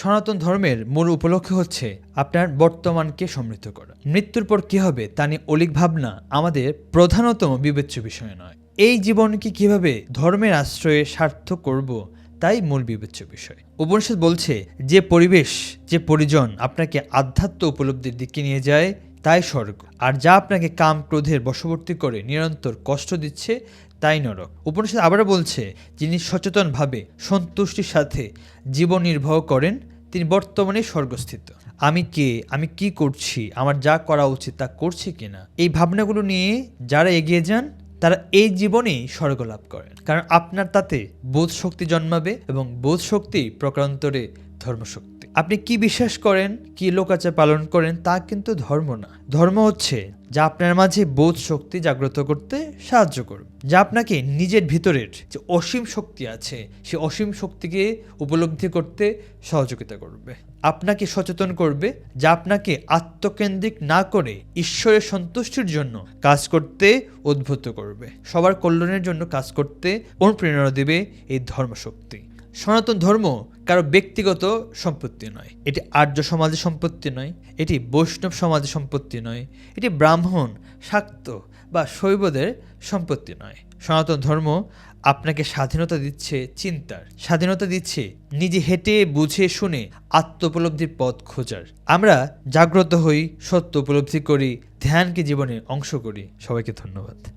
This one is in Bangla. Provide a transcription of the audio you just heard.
সনাতন ধর্মের মূল উপলক্ষ হচ্ছে আপনার বর্তমানকে সমৃদ্ধ করা। মৃত্যুর পর কি হবে তা নিয়ে অলিক ভাবনা আমাদের প্রধানতম বিবেচ্য বিষয় নয়। এই জীবনকে কীভাবে ধর্মের আশ্রয়ে সার্থক করব তাই মূল বিবেচ্য বিষয়। উপনিষদ বলছে, যে পরিবেশ, যে পরিজন আপনাকে আধ্যাত্ম উপলব্ধির দিকে নিয়ে যায়, তাই স্বর্গ। আর যা আপনাকে কাম ক্রোধের বশবর্তী করে নিরন্তর কষ্ট দিচ্ছে, তাই নরক। উপনিষদ আবারও বলছে, যিনি সচেতনভাবে সন্তুষ্টির সাথে জীবন নির্বাহ করেন তিনি বর্তমানে স্বর্গস্থিত। আমি কে? আমি কি করছি? আমার যা করা উচিত তা করছি কিনা? এই ভাবনাগুলো নিয়ে যারা এগিয়ে যান, তারা এই জীবনেই স্বর্গ লাভ করেন। কারণ আপনার তাতে বোধ শক্তি জন্মাবে এবং বোধ শক্তি প্রকারান্তরে ধর্মশক্তি। আপনি কি বিশ্বাস করেন, কি লোকাচার পালন করেন, তা কিন্তু ধর্ম না। ধর্ম হচ্ছে যা আপনার মাঝে বোধ শক্তি জাগ্রত করতে সাহায্য করবে। যা আপনাকে নিজের ভিতরের যে অসীম শক্তি আছে, সে অসীম শক্তিকে উপলব্ধি করতে সহযোগিতা করবে। আপনাকে সচেতন করবে যা আপনাকে আত্মকেন্দ্রিক না করে ঈশ্বরের সন্তুষ্টির জন্য কাজ করতে উদ্বুদ্ধ করবে। সবার কল্যাণের জন্য কাজ করতে অনুপ্রেরণা দেবে এই ধর্মশক্তি। সনাতন ধর্ম কারও ব্যক্তিগত সম্পত্তি নয়। এটি আর্য সমাজের সম্পত্তি নয়, এটি বৈষ্ণব সমাজের সম্পত্তি নয়, এটি ব্রাহ্মণ, শাক্ত বা শৈবদের সম্পত্তি নয়। সনাতন ধর্ম আপনাকে স্বাধীনতা দিচ্ছে চিন্তার, স্বাধীনতা দিচ্ছে নিজে হেঁটে, বুঝে, শুনে আত্ম উপলব্ধির পথ খোঁজার। আমরা জাগ্রত হই, সত্য উপলব্ধি করি, ধ্যানকে জীবনে অংশ করি। সবাইকে ধন্যবাদ।